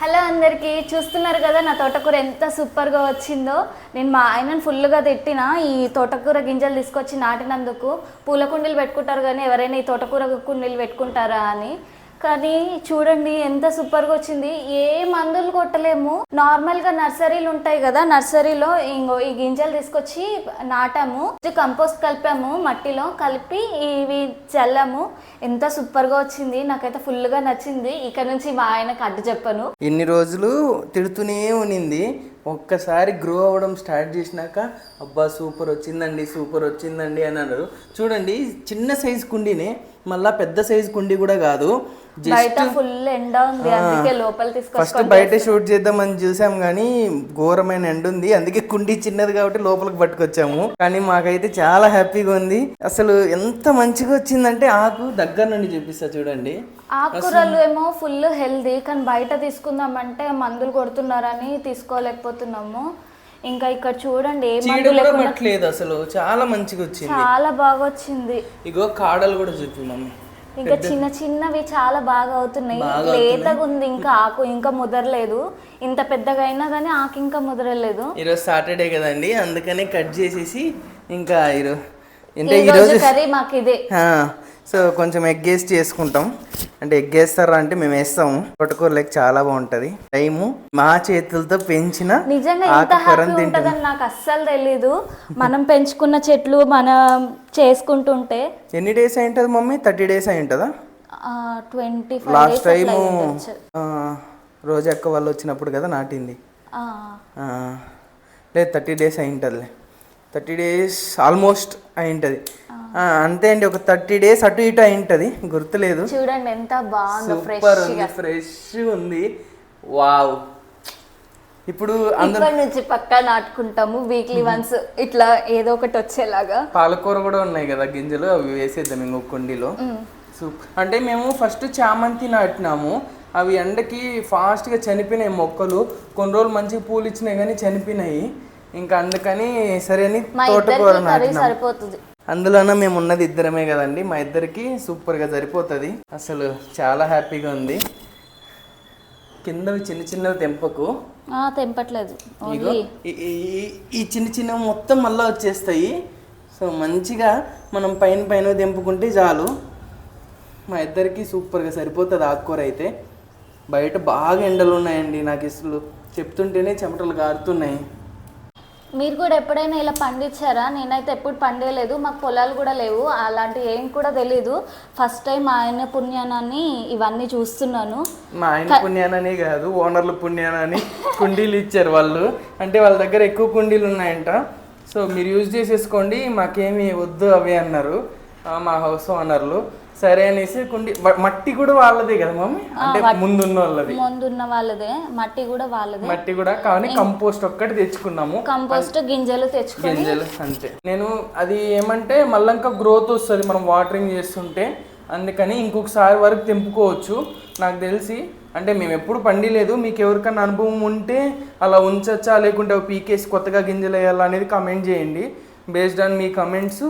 Hello అందరికీ చూస్తున్నారు కదా నా తోటకూర ఎంత సూపర్గా వచ్చిందో? నేను మా ఆయనను ఫుల్గా తిట్టిన ఈ తోటకూర గింజలు తీసుకొచ్చి నాటినందుకు పూల కుండీలు పెట్టుకుంటారు కానీ ఎవరైనా ఈ తోటకూర కుండీలు పెట్టుకుంటారా అని. కానీ చూడండి ఎంత సూపర్గా వచ్చింది. ఏ మందులు కొట్టలేము. నార్మల్గా నర్సరీలు ఉంటాయి కదా నర్సరీలో ఇంగో ఈ గింజలు తీసుకొచ్చి నాటాము. కంపోస్ట్ కలిపాము మట్టిలో కలిపి ఇవి చల్లాము. ఎంత సూపర్గా వచ్చింది. నాకైతే ఫుల్గా నచ్చింది. ఇక్కడ నుంచి మా ఆయనకు అడ్డు చెప్పను. ఇన్ని రోజులు తిడుతూనే ఉనింది ఒక్కసారి గ్రో అవ్వడం స్టార్ట్ చేసినాక అబ్బా సూపర్ వచ్చిందండి సూపర్ వచ్చిందండి అని అన్నారు. చూడండి చిన్న సైజ్ కుండీనే మళ్ళా పెద్ద సైజ్ కుండీ కూడా కాదు. బయట ఫుల్ ఎండ ఉంది అందుకే లోపల ఫస్ట్ బయట షూట్ చేద్దామని చూసాం కానీ ఘోరమైన ఎండ ఉంది. అందుకే కుండీ చిన్నది కాబట్టి లోపలికి పట్టుకొచ్చాము. కానీ మాకైతే చాలా హ్యాపీగా ఉంది. అసలు ఎంత మంచిగా వచ్చిందంటే ఆకు దగ్గర నుండి చూపిస్తా చూడండి. ఆకుకూరలు ఏమో ఫుల్ హెల్దీ కానీ బయట తీసుకుందామంటే మందులు కొడుతున్నారని తీసుకోలేకపోతున్నాము ఇంకా ఇక్కడ చూడండి ఏ చీడ మందు కూడా లేకుండా పట్టలేదు అసలు. చాలా మంచిగా వచ్చింది. చాలా బాగా వచ్చింది. ఇగో కాడలు కూడా చూపి మమ్మీ. ఇంకా చిన్న చిన్నవి చాలా బాగా అవుతున్నాయి. లేతగా ఉంది. ఇంకా ఆకు ఇంకా ముదరలేదు. ఇంత పెద్దగా అయినా కానీ ఆకు ఇంకా ముదరలేదు. ఈరోజు సాటర్డే కదండి. అందుకనే కట్ చేసేసి ఇంకా ఈరోజు అంటే ఈ రోజు కర్రీ మాకు ఇదే. సో కొంచెం ఎగ్ వేసి చేసుకుంటాం. అంటే ఎగ్ వేస్తారా అంటే మేము వేస్తాము. తోటకూరలకి చాలా బాగుంటది. టైము మా చేతులతో పెంచిన ఆకుకూరని తింటాం నాకు అస్సలు తెలీదు. మనం పెంచుకున్న చెట్లు మనం చేసుకుంటుంటే ఎన్ని డేస్ అయి ఉంటుంది మమ్మీ? థర్టీ డేస్ అయి ఉంటుందా ట్వంటీ లాస్ట్ టైము రోజా అక్క వాళ్ళు వచ్చినప్పుడు కదా నాటింది. లేదు థర్టీ డేస్ అయి ఉంటుందిలే థర్టీ డేస్ ఆల్మోస్ట్ అయి ఉంటుంది అంతే అండి ఒక థర్టీ డేస్ అటు ఇటు అయి ఉంటుంది గుర్తులేదు. చూడండి ఎంత బాగుందో ఫ్రెష్ సూపర్ ఉంది ఫ్రెష్ ఉంది. వావ్ ఇప్పుడు అందరు ఇప్పటి నుంచి పక్కా నాటుకుంటాము వీక్లీ వన్స్ ఇట్లా ఏదో ఒకటి వచ్చేలాగా. పాలకూర కూడా ఉన్నాయి కదా గింజలు అవి వేసేద్దాం ఇంకొక కుండీలో. అంటే మేము ఫస్ట్ చామంతి నాటినాము. అవి ఎండకి ఫాస్ట్గా చనిపోయినాయి మొక్కలు. కొన్ని రోజులు మంచిగా పూలు ఇచ్చినాయి కానీ చనిపోయినాయి. ఇంకా అందుకని సరే అని తోటకూర ఇద్దరికి కర్రీ నాటినాం సరిపోతుంది. అందులోన మేము ఉన్నది ఇద్దరమే కదండి. మా ఇద్దరికి సూపర్గా సరిపోతుంది. అసలు చాలా హ్యాపీగా ఉంది. కిందవి చిన్న చిన్నవి తెంపకు. తెంపట్లేదు. ఇగో ఈ- చిన్న చిన్న మొత్తం మళ్ళీ వచ్చేస్తాయి. సో మంచిగా మనం పైన పైన తెంపుకుంటే చాలు. మా ఇద్దరికి సూపర్గా సరిపోతుంది ఆకుకూర అయితే. బయట బాగా ఎండలు ఉన్నాయండి. నాకు అసలు చెప్తుంటేనే చెమటలు గారుతున్నాయి. మీరు కూడా ఎప్పుడైనా ఇలా పండించారా? నేనైతే ఎప్పుడు పండేయలేదు మాకు పొలాలు కూడా లేవు అలాంటి ఏం కూడా తెలీదు. ఫస్ట్ టైం ఆయన పుణ్యానాన్ని ఇవన్నీ చూస్తున్నాను. మా ఆయన పుణ్యానని కాదు ఓనర్లు పుణ్యానని కుండీలు ఇచ్చారు వాళ్ళు. అంటే వాళ్ళ దగ్గర ఎక్కువ కుండీలు ఉన్నాయంట. సో మీరు యూజ్ చేసేసుకోండి మాకేమి వద్దు అవి అన్నారు. మా హౌస్ ఓనర్లు. సరే అనేసి కుండీ మట్టి కూడా వాళ్ళదే కదా మమ్మీ? అంటే ముందున్న వాళ్ళది ముందున్న వాళ్ళదే మట్టి కూడా వాళ్ళదే. మట్టి కూడా కానీ కంపోస్ట్ ఒక్కటి తెచ్చుకున్నాము. కంపోస్ట్ గింజలు తెచ్చుకొని గింజలు అంతే. నేను అది ఏమంటే మళ్ళీ ఇంకా గ్రోత్ వస్తుంది మనం వాటరింగ్ చేస్తుంటే. అందుకని ఇంకొకసారి వరకు తెంపుకోవచ్చు. నాకు తెలిసి అంటే మేము ఎప్పుడు పండిలేదు మీకు ఎవరికైనా అనుభవం ఉంటే అలా ఉంచచ్చా లేకుంటే పీకేసి కొత్తగా గింజలు వేయాలా అనేది కమెంట్ చేయండి. బేస్డ్ ఆన్ మీ కమెంట్స్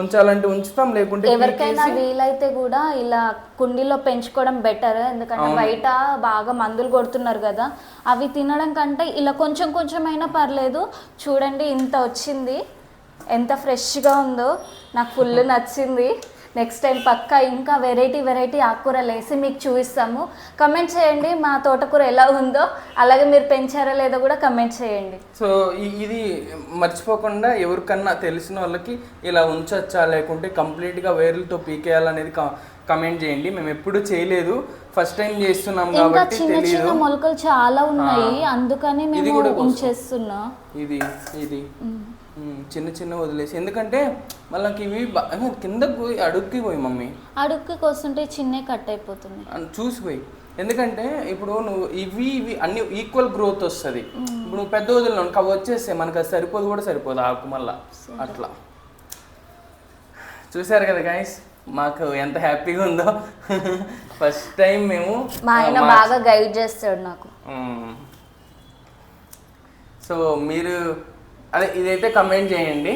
ఉంచాలంటే ఉంచుతాం లేకుంటే ఎవరికైనా వీలైతే కూడా ఇలా కుండీలో పెంచుకోవడం బెటర్ ఎందుకంటే బయట బాగా మందులు కొడుతున్నారు కదా అవి తినడం కంటే ఇలా కొంచెం కొంచెం అయినా పర్లేదు. చూడండి ఇంత వచ్చింది. ఎంత ఫ్రెష్గా ఉందో. నాకు ఫుల్ నచ్చింది. నెక్స్ట్ టైం పక్కా ఇంకా వెరైటీ వెరైటీ ఆకుకూరలు వేసి మీకు చూపిస్తాము. కమెంట్ చేయండి మా తోటకూర ఎలా ఉందో. అలాగే మీరు పెంచారా లేదో కూడా కమెంట్ చేయండి. సో ఇది మర్చిపోకుండా ఎవరికన్నా తెలిసిన వాళ్ళకి ఇలా ఉంచచ్చా? లేకుంటే కంప్లీట్గా వేర్లతో పీకేయాలనేది కమెంట్ చేయండి. మేము ఎప్పుడు చేయలేదు. ఫస్ట్ టైం చేస్తున్నాం కాబట్టి చిన్న చిన్న మొలకలు చాలా ఉన్నాయి. అందుకని మేము. ఉంచేస్తున్నా. ఇది ఇది. చిన్న చిన్న వదిలేసి. ఎందుకంటే మళ్ళీ ఇవి కిందకు పోయి అడుక్కి పోయి మమ్మీ. అడుక్కి కోస్తుంటే చిన్నే కట్ అయిపోతుంది. చూసిపోయి ఎందుకంటే ఇప్పుడు నువ్వు ఇవి ఇవి అన్ని ఈక్వల్ గ్రోత్ వస్తుంది. ఇప్పుడు నువ్వు పెద్ద వదిలిన అవి వచ్చేస్తే మనకు అది సరిపోదు కూడా సరిపోదు ఆకు మళ్ళా. అట్లా. చూసారు కదా గైస్ మాకు ఎంత హ్యాపీగా ఉందో. ఫస్ట్ టైం మేము మా ఆయన బాగా గైడ్ చేస్తాడు నాకు. సో మీరు అదే ఇదైతే కమెంట్ చేయండి.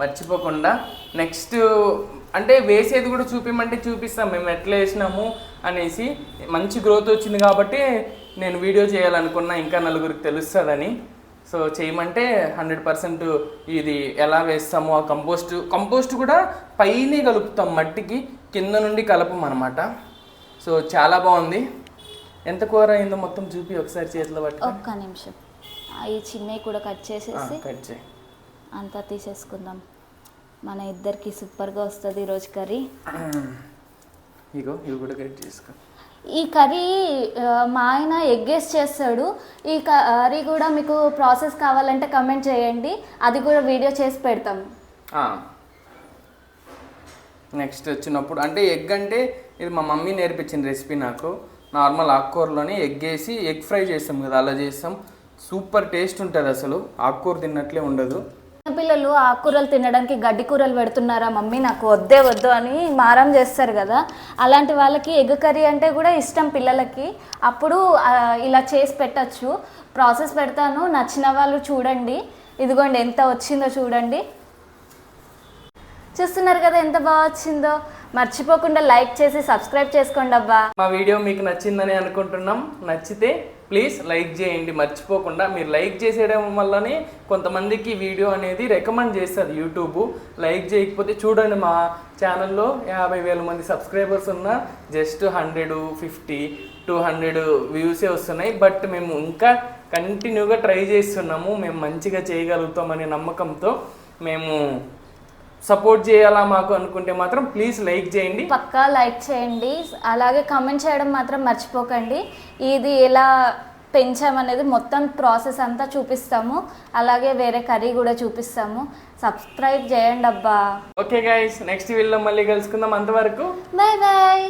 మర్చిపోకుండా. నెక్స్ట్ అంటే వేసేది కూడా చూపిమంటే చూపిస్తాం. మేము ఎట్లా వేసినాము అనేసి మంచి గ్రోత్ వచ్చింది కాబట్టి నేను వీడియో చేయాలనుకున్నా ఇంకా నలుగురికి తెలుస్తుందని. సో చేయమంటే హండ్రెడ్ పర్సెంట్ ఇది ఎలా వేస్తాము ఆ కంపోస్ట్ కంపోస్ట్ కూడా పైనే కలుపుతాం మట్టికి కింద నుండి కలపం అనమాట సో చాలా బాగుంది. ఎంత కూర అయిందో మొత్తం చూపి ఒకసారి చేతిలో పట్టి ఒక్క నిమిషం. ఈ చిన్నవి కూడా కట్ చేసేసి కట్ చేయి. అంతా తీసేసుకుందాం. మన ఇద్దరికి సూపర్గా వస్తుంది ఈరోజు కర్రీ. ఇగో ఇవి కూడా కట్ చేసుకో. ఈ కర్రీ మా ఆయన ఎగ్గేస్ చేస్తాడు. ఈ కర్రీ కూడా మీకు ప్రాసెస్ కావాలంటే కమెంట్ చేయండి. అది కూడా వీడియో చేసి పెడతాం. నెక్స్ట్ వచ్చినప్పుడు అంటే ఎగ్ అంటే ఇది మా మమ్మీ నేర్పించిన రెసిపీ నాకు. నార్మల్ ఆకుకూరలోనే ఎగ్ వేసి ఎగ్ ఫ్రై చేస్తాం కదా అలా చేస్తాం. సూపర్ టేస్ట్ ఉంటుంది అసలు. ఆకుకూర తిన్నట్లే ఉండదు. పిల్లలు ఆకుకూరలు తినడానికి గడ్డి కూరలు పెడుతున్నారా మమ్మీ? నాకు వద్దే వద్దు అని మారం చేస్తారు కదా. అలాంటి వాళ్ళకి ఎగ్ కర్రీ అంటే కూడా ఇష్టం పిల్లలకి. అప్పుడు ఇలా చేసి పెట్టచ్చు. ప్రాసెస్ పెడతాను. నచ్చిన వాళ్ళు చూడండి. ఇదిగోండి ఎంత వచ్చిందో చూడండి. చూస్తున్నారు కదా ఎంత బాగా వచ్చిందో. మర్చిపోకుండా లైక్ చేసి సబ్స్క్రైబ్ చేసుకోండి అబ్బా. మా వీడియో మీకు నచ్చిందని అనుకుంటున్నాం. నచ్చితే ప్లీజ్ లైక్ చేయండి మర్చిపోకుండా. మీరు లైక్ చేసేయడం వల్లనే కొంతమందికి వీడియో అనేది రికమెండ్ చేస్తారు యూట్యూబ్. లైక్ చేయకపోతే చూడండి మా ఛానల్లో యాభై వేల మంది సబ్స్క్రైబర్స్ ఉన్న just hundred fifty two hundred వ్యూసే వస్తున్నాయి. బట్ మేము ఇంకా కంటిన్యూగా ట్రై చేస్తున్నాము. మేము మంచిగా చేయగలుగుతామనే నమ్మకంతో మేము సపోర్ట్ చేయాలా మాకు అనుకుంటే మాత్రం ప్లీజ్ లైక్ చేయండి. పక్కా లైక్ చేయండి. అలాగే కామెంట్ చేయడం మాత్రం మర్చిపోకండి. ఇది ఎలా పెంచామనేది మొత్తం ప్రాసెస్ అంతా చూపిస్తాము. అలాగే వేరే కర్రీ కూడా చూపిస్తాము. సబ్స్క్రైబ్ చేయండి అబ్బా. ఓకే గైస్ నెక్స్ట్ వీడియోలో మళ్ళీ కలుసుకుందాం అంతవరకు. Bye bye